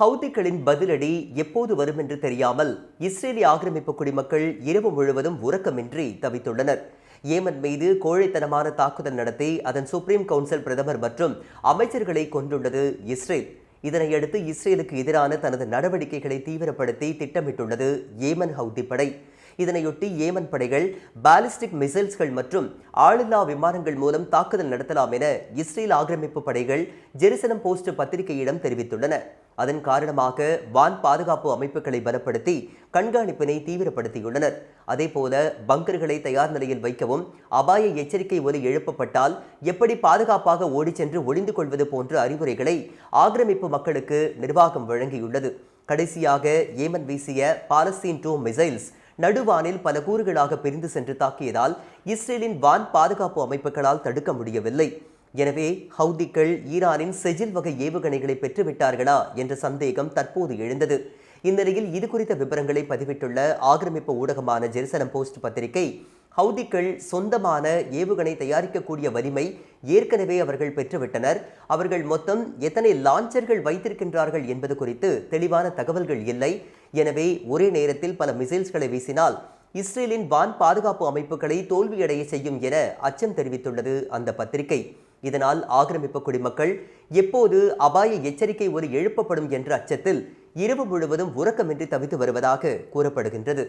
ஹவுதிகளின் பதிலடி எப்போது வரும் என்று தெரியாமல் இஸ்ரேலிய ஆக்கிரமிப்பு குடிமக்கள் இரவு முழுவதும் உறக்கமின்றி தவித்துள்ளனர். ஏமன் மீது கோழைத்தனமான தாக்குதல் நடத்தி அதன் சுப்ரீம் கவுன்சில் பிரதமர் மற்றும் அமைச்சர்களை கொண்டுள்ளது இஸ்ரேல். இதனையடுத்து இஸ்ரேலுக்கு எதிரான தனது நடவடிக்கைகளை தீவிரப்படுத்தி திட்டமிட்டுள்ளது ஏமன் ஹவுதி படை. இதனையொட்டி ஏமன் படைகள் பாலிஸ்டிக் மிசைல்ஸ்கள் மற்றும் ஆளில்லா விமானங்கள் மூலம் தாக்குதல் நடத்தலாம் என இஸ்ரேல் ஆக்கிரமிப்பு படைகள் ஜெருசலம் போஸ்ட் பத்திரிகையிடம் தெரிவித்துள்ளன. அதன் காரணமாக வான் பாதுகாப்பு அமைப்புகளை பலப்படுத்தி கண்காணிப்பினை தீவிரப்படுத்தியுள்ளனர். அதேபோல பங்கர்களை தயார் நிலையில் வைக்கவும் அபாய எச்சரிக்கை ஒலி எழுப்பப்பட்டால் எப்படி பாதுகாப்பாக ஓடிச் சென்று ஒளிந்து கொள்வது போன்ற அறிவுரைகளை ஆக்கிரமிப்பு மக்களுக்கு நிர்வாகம் வழங்கியுள்ளது. கடைசியாக ஏமன் வீசிய பாலஸ்தீன் டூ மிசைல்ஸ் நடுவானில் பல கூறுகளாக பிரிந்து சென்று தாக்கியதால் இஸ்ரேலின் வான் பாதுகாப்பு அமைப்புகளால் தடுக்க முடியவில்லை. எனவே ஹவுதிகள் ஈரானின் செஜில் வகை ஏவுகணைகளை பெற்றுவிட்டார்களா என்ற சந்தேகம் தற்போது எழுந்தது. இந்நிலையில் இது குறித்த விவரங்களை பதிவிட்டுள்ள ஆக்கிரமிப்பு ஊடகமான ஜெருசலம் போஸ்ட் பத்திரிகை ஹவுதிக்கள் சொந்தமான ஏவுகணை தயாரிக்கக்கூடிய வலிமை ஏற்கனவே அவர்கள் பெற்றுவிட்டனர். அவர்கள் மொத்தம் எத்தனை லான்ச்சர்கள் வைத்திருக்கின்றார்கள் என்பது குறித்து தெளிவான தகவல்கள் இல்லை. எனவே ஒரே நேரத்தில் பல மிசைல்ஸ்களை வீசினால் இஸ்ரேலின் வான் பாதுகாப்பு அமைப்புகளை தோல்வியடைய செய்யும் என அச்சம் தெரிவித்துள்ளது அந்த பத்திரிகை. இதனால் ஆக்கிரமிப்பு குடிமக்கள் எப்போது அபாய எச்சரிக்கை ஒரு எழுப்பப்படும் என்ற அச்சத்தில் இரவு முழுவதும் உறக்கமின்றி தவித்து வருவதாக கூறப்படுகின்றது.